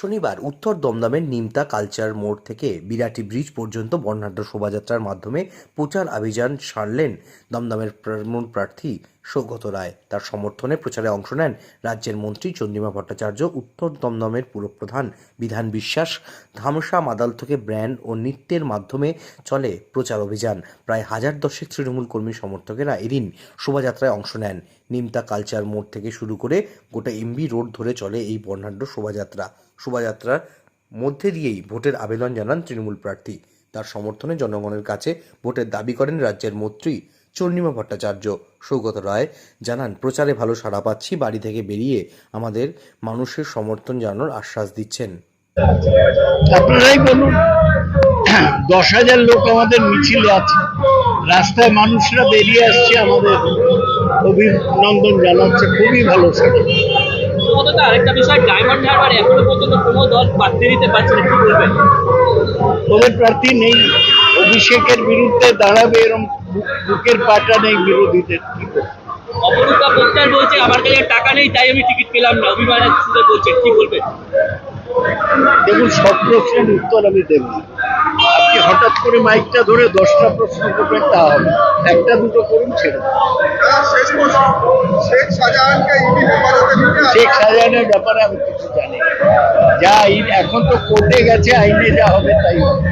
শনিবার উত্তর দমদমের নিমতা কালচার মোড় থেকে বিরাটি ব্রিজ পর্যন্ত বর্ণাঢ্য শোভাযাত্রার মাধ্যমে প্রচার অভিযান সারলেন দমদমের প্রার্থী সৌগত রায়। তার সমর্থনে প্রচারে অংশ নেন রাজ্যের মন্ত্রী চন্দ্রিমা ভট্টাচার্য, উত্তর দমদমের পুরপ্রধান বিধান বিশ্বাস। ধামসা মাদাল থেকে ব্র্যান্ড ও নৃত্যের মাধ্যমে চলে প্রচার অভিযান। প্রায় হাজার দশেক তৃণমূল কর্মী সমর্থকেরা এদিন শোভাযাত্রায় অংশ নেন। নিমতা কালচার মোড় থেকে শুরু করে গোটা এমবি রোড ধরে চলে এই বর্ণাঢ্য শোভাযাত্রা। শোভাযাত্রার মধ্যে দিয়েই ভোটের আবেদন জানান তৃণমূল প্রার্থী। তার সমর্থনে জনগণের কাছে ভোটের দাবি করেন রাজ্যের মন্ত্রী চন্দ্রিমা ভট্টাচার্য সৌগত রায় জানান প্রচারে ভালো সাড়া পাচ্ছি বাড়ি থেকে বেরিয়ে আমাদের মানুষের সমর্থন জানানোর আশ্বাস দিচ্ছেন। আপনারাই বলুন দশ হাজার লোক আমাদের মিছিলে আছে। রাস্তায় মানুষরা বেরিয়ে আসছে আমাদের অভিনন্দন জানাচ্ছে খুবই ভালো সাড়া। আরেকটা বিষয় ডায়মন্ড হারবারে এখনও পর্যন্ত কোনো দল প্রার্থী দিতে পারছে না কি বলবেন? ওদের প্রার্থী নেই অভিষেকের বিরুদ্ধে দাঁড়াবে এরকম বুকের পাটা নেই বিরোধীদের কি? অপরূপা বক্তার বলছে আমার কাছে টাকা নেই তাই আমি টিকিট পেলাম না। অভিমানের সুরে বলছে কি বলবেন দেখুন সব প্রশ্নের উত্তর আমি দেব না। আপনি হঠাৎ করে মাইকটা ধরে দশটা প্রশ্ন করবেন তা হবে একটা দুটো করুন ছেড়ে শেখ শাহজাহানের ব্যাপারে আমি কিছু জানি যা আইন এখন তো কোর্টে গেছে আইনে যা হবে তাই হবে।